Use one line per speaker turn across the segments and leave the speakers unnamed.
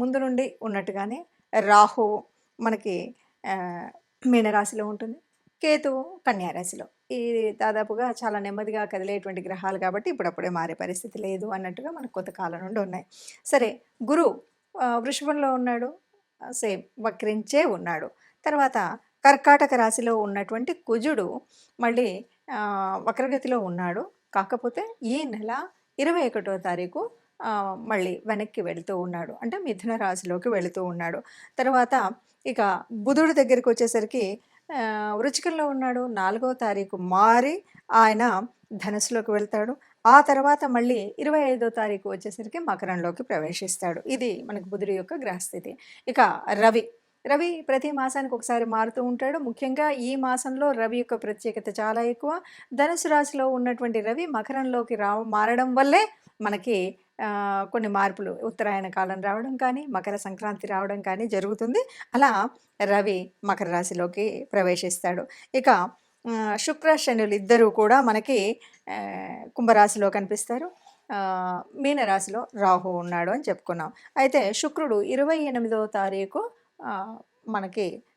ముందు నుండి ఉన్నట్టుగానే రాహు మనకి మీనరాశిలో ఉంటుంది. కేతు కన్యారాశిలో. ఈ దాదాపుగా చాలా నెమ్మదిగా కదిలేటువంటి గ్రహాలు కాబట్టి ఇప్పుడప్పుడే మారే పరిస్థితి లేదు అన్నట్టుగా మనకు కొత్త కాలం నుండి ఉన్నాయి. సరే గురు వృషభంలో ఉన్నాడు. సేమ్ వక్రించే ఉన్నాడు. తర్వాత కర్కాటక రాశిలో ఉన్నటువంటి కుజుడు మళ్ళీ వక్రగతిలో ఉన్నాడు. కాకపోతే ఈ నెల ఇరవై ఒకటో తారీఖు మళ్ళీ వెనక్కి వెళుతూ ఉన్నాడు. అంటే మిథున రాశిలోకి వెళుతూ ఉన్నాడు. తర్వాత ఇక బుధుడి దగ్గరికి వచ్చేసరికి వృచికంలో ఉన్నాడు. నాలుగో తారీఖు మారి ఆయన ధనస్సులోకి వెళ్తాడు. ఆ తర్వాత మళ్ళీ ఇరవై ఐదో తారీఖు వచ్చేసరికి మకరంలోకి ప్రవేశిస్తాడు. ఇది మనకు బుధుడి యొక్క గ్రహస్థితి. ఇక రవి రవి ప్రతి మాసానికి ఒకసారి మారుతూ ఉంటాడు. ముఖ్యంగా ఈ మాసంలో రవి యొక్క ప్రత్యేకత చాలా ఎక్కువ. ధనుసు రాశిలో ఉన్నటువంటి రవి మకరంలోకి రా మారడం వల్లే మనకి కొన్ని మార్పులు. ఉత్తరాయణ కాలం రావడం కానీ మకర సంక్రాంతి రావడం కానీ జరుగుతుంది. అలా రవి మకర రాశిలోకి ప్రవేశిస్తాడు. ఇక శుక్ర శనులు ఇద్దరూ కూడా మనకి కుంభరాశిలో కనిపిస్తారు. మీనరాశిలో రాహు ఉన్నాడు అని చెప్పుకున్నాం. అయితే శుక్రుడు ఇరవై ఎనిమిదవ తారీఖు మనకి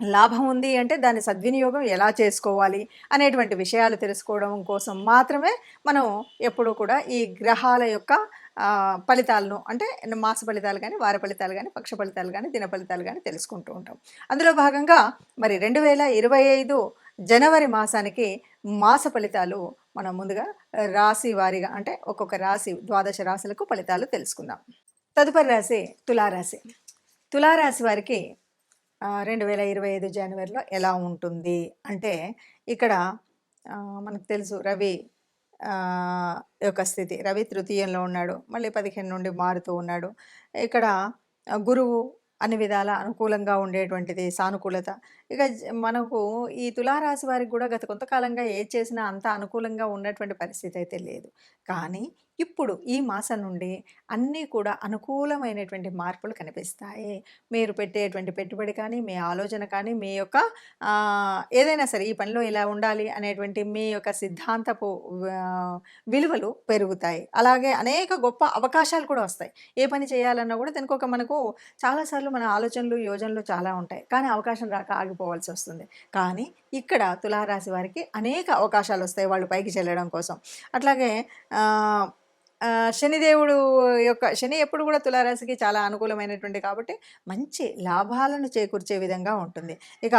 లాభం ఉంది అంటే దాని సద్వినియోగం ఎలా చేసుకోవాలి అనేటువంటి విషయాలు తెలుసుకోవడం కోసం మాత్రమే మనం ఎప్పుడూ కూడా ఈ గ్రహాల యొక్క ఫలితాలను అంటే మాస ఫలితాలు కానీ వార ఫలితాలు కానీ పక్ష ఫలితాలు కానీ దిన ఫలితాలు కానీ తెలుసుకుంటూ ఉంటాం. అందులో భాగంగా మరి రెండు వేల ఇరవై ఐదు జనవరి మాసానికి మాస ఫలితాలు మనం ముందుగా రాశి వారిగా అంటే ఒక్కొక్క రాశి ద్వాదశ రాశులకు ఫలితాలు తెలుసుకుందాం. తదుపరి రాశి తులారాశి. తులారాశి వారికి రెండు వేల ఇరవై ఐదు జనవరిలో ఎలా ఉంటుంది? అంటే ఇక్కడ మనకు తెలుసు రవి యొక్క స్థితి. రవి తృతీయంలో ఉన్నాడు. మళ్ళీ పదిహేను నుండి మారుతూ ఉన్నాడు. ఇక్కడ గురువు అన్ని విధాల అనుకూలంగా ఉండేటువంటిది సానుకూలత. ఇక మనకు ఈ తులారాశి వారికి కూడా గత కొంతకాలంగా ఏది చేసినా అంత అనుకూలంగా ఉన్నటువంటి పరిస్థితి అయితే లేదు. కానీ ఇప్పుడు ఈ మాసం నుండి అన్నీ కూడా అనుకూలమైనటువంటి మార్పులు కనిపిస్తాయి. మీరు పెట్టేటువంటి పెట్టుబడి కానీ, మీ ఆలోచన కానీ, మీ యొక్క ఏదైనా సరే ఈ పనిలో ఇలా ఉండాలి అనేటువంటి మీ యొక్క సిద్ధాంతపు విలువలు పెరుగుతాయి. అలాగే అనేక గొప్ప అవకాశాలు కూడా వస్తాయి. ఏ పని చేయాలన్నా కూడా దానికొక మనకు చాలా సార్లు మన ఆలోచనలు, యోజనలు చాలా ఉంటాయి. కానీ అవకాశం రాక ఆగిపోవాల్సి వస్తుంది కానీ ఇక్కడ తులారాశి వారికి అనేక అవకాశాలు వస్తాయి వాళ్ళు పైకి చెల్లడం కోసం. అట్లాగే శనిదేవుడు యొక్క శని ఎప్పుడు కూడా తులారాశికి చాలా అనుకూలమైనటువంటి కాబట్టి మంచి లాభాలను చేకూర్చే విధంగా ఉంటుంది. ఇక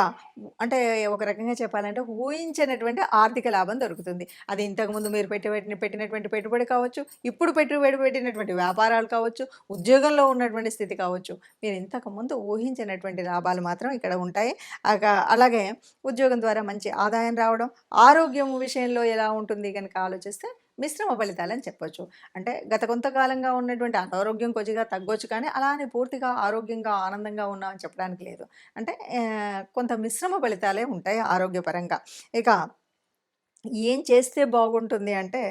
అంటే ఒక రకంగా చెప్పాలంటే ఊహించనటువంటి ఆర్థిక లాభం దొరుకుతుంది. అది ఇంతకుముందు మీరు పెట్టి పెట్టిన పెట్టినటువంటి పెట్టుబడి కావచ్చు, ఇప్పుడు పెట్టుబడి పెట్టినటువంటి వ్యాపారాలు కావచ్చు, ఉద్యోగంలో ఉన్నటువంటి స్థితి కావచ్చు. మీరు ఇంతకుముందు ఊహించినటువంటి లాభాలు మాత్రం ఇక్కడ ఉంటాయి. అలాగే ఉద్యోగం ద్వారా మంచి ఆదాయం రావడం, ఆరోగ్యం విషయంలో ఎలా ఉంటుంది కనుక ఆలోచిస్తే మిశ్రమ ఫలితాలని చెప్పొచ్చు. అంటే గత కొంతకాలంగా ఉన్నటువంటి అనారోగ్యం కొద్దిగా తగ్గొచ్చు కానీ, అలా అని పూర్తిగా ఆరోగ్యంగా, ఆనందంగా ఉన్నామని చెప్పడానికి లేదు. అంటే కొంత మిశ్రమ ఫలితాలే ఉంటాయి ఆరోగ్యపరంగా. ఇక ఏం చేస్తే బాగుంటుంది అంటే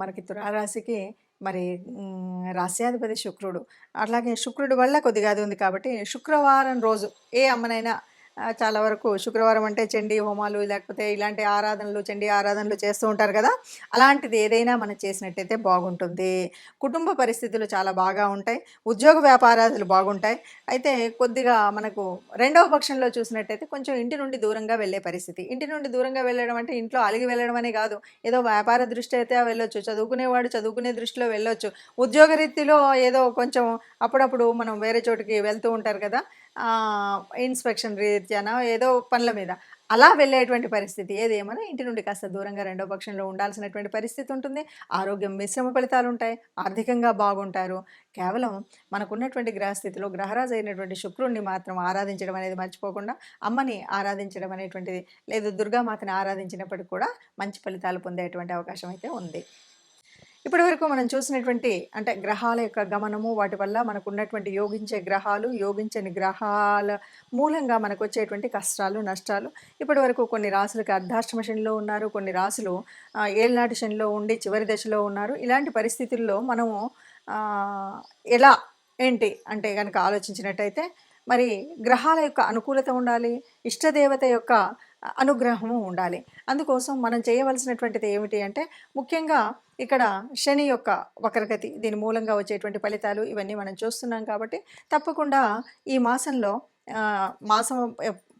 మనకి తులారాశికి మరి హ్మ్, రాస్యాధిపతి శుక్రుడు. అట్లాగే శుక్రుడి వల్ల కొద్దిగా అది ఉంది కాబట్టి శుక్రవారం రోజు ఏ అమ్మనైనా చాలా వరకు శుక్రవారం అంటే చండీ హోమాలు లేకపోతే ఇలాంటి ఆరాధనలు, చండీ ఆరాధనలు చేస్తూ ఉంటారు కదా! అలాంటిది ఏదైనా మనం చేసినట్టయితే బాగుంటుంది. కుటుంబ పరిస్థితులు చాలా బాగా ఉంటాయి. ఉద్యోగ వ్యాపారాదులు బాగుంటాయి. అయితే కొద్దిగా మనకు రెండవ పక్షంలో చూసినట్టయితే కొంచెం ఇంటి నుండి దూరంగా వెళ్ళే పరిస్థితి. ఇంటి నుండి దూరంగా వెళ్ళడం అంటే ఇంట్లో అలిగి వెళ్ళడం అనే కాదు. ఏదో వ్యాపార దృష్టి అయితే వెళ్ళొచ్చు. చదువుకునేవాడు చదువుకునే దృష్టిలో వెళ్ళొచ్చు. ఉద్యోగ రీతిలో ఏదో కొంచెం అప్పుడప్పుడు మనం వేరే చోటికి వెళ్తూ ఉంటారు కదా! ఇన్స్‌పెక్షన్ రీత్యానో ఏదో పనుల మీద. అలా వెళ్ళేటువంటి పరిస్థితి. ఏదేమైనా ఇంటి నుండి కాస్త దూరంగా రెండో పక్షంలో ఉండాల్సినటువంటి పరిస్థితి ఉంటుంది. ఆరోగ్యం మిశ్రమ ఫలితాలు ఉంటాయి ఆర్థికంగా బాగుంటారు. కేవలం మనకున్నటువంటి గ్రహస్థితిలో గ్రహరాజు అయినటువంటి శుక్రుడిని మాత్రం ఆరాధించడం అనేది మర్చిపోకుండా, అమ్మని ఆరాధించడం అనేటువంటిది లేదు దుర్గామాతని ఆరాధించినప్పటికీ కూడా మంచి ఫలితాలు పొందేటువంటి అవకాశం అయితే ఉంది. ఇప్పటివరకు మనం చూసినటువంటి అంటే గ్రహాల యొక్క గమనము, వాటి వల్ల మనకున్నటువంటి యోగించే గ్రహాలు, యోగించని గ్రహాల మూలంగా మనకు వచ్చేటువంటి కష్టాలు, నష్టాలు ఇప్పటివరకు కొన్ని రాసులకి అర్ధాష్టమ శనిలో ఉన్నారు. కొన్ని రాసులు ఆహ్, ఏళ్నాటి శనిలో ఉండి చివరి దశలో ఉన్నారు. ఇలాంటి పరిస్థితుల్లో మనము ఎలా ఏంటి అంటే కనుక ఆలోచించినట్టయితే మరి గ్రహాల యొక్క అనుకూలత ఉండాలి. ఇష్టదేవత యొక్క అనుగ్రహము ఉండాలి. అందుకోసం మనం చేయవలసినటువంటిది ఏమిటి అంటే ముఖ్యంగా ఇక్కడ శని యొక్క వక్రగతి దీని మూలంగా వచ్చేటువంటి ఫలితాలు ఇవన్నీ మనం చూస్తున్నాం కాబట్టి తప్పకుండా ఈ మాసంలో మాసం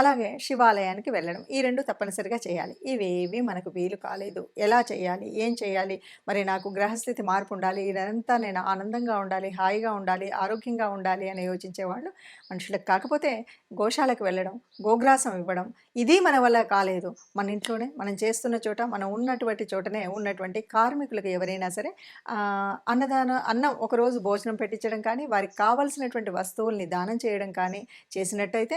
అలాగే శివాలయానికి వెళ్ళడం. ఈ రెండు తప్పనిసరిగా చేయాలి. ఇవేవి మనకు వీలు కాలేదు. ఎలా చేయాలి? ఏం చేయాలి? మరి నాకు గ్రహస్థితి మార్పు ఉండాలి. ఇదంతా నేను ఆనందంగా ఉండాలి, హాయిగా ఉండాలి, ఆరోగ్యంగా ఉండాలి అని యోచించేవాళ్ళు మనుషులకు కాకపోతే గోశాలకు వెళ్ళడం, గోగ్రాసం ఇవ్వడం ఇది మన వల్ల కాలేదు. మన ఇంట్లోనే మనం చేస్తున్న చోట మనం ఉన్నటువంటి చోటనే ఉన్నటువంటి కార్మికులకు ఎవరైనా సరే అన్నదాన అన్నం ఒకరోజు భోజనం పెట్టించడం కానీ, వారికి కావాల్సినటువంటి వస్తువుల్ని దానం చేయడం కానీ చేసినట్టయితే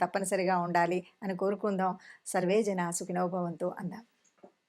తప్పనిసరిగా ఉండాలి అని కోరుకుందాం. సర్వే జనా సుఖినో అన్నాం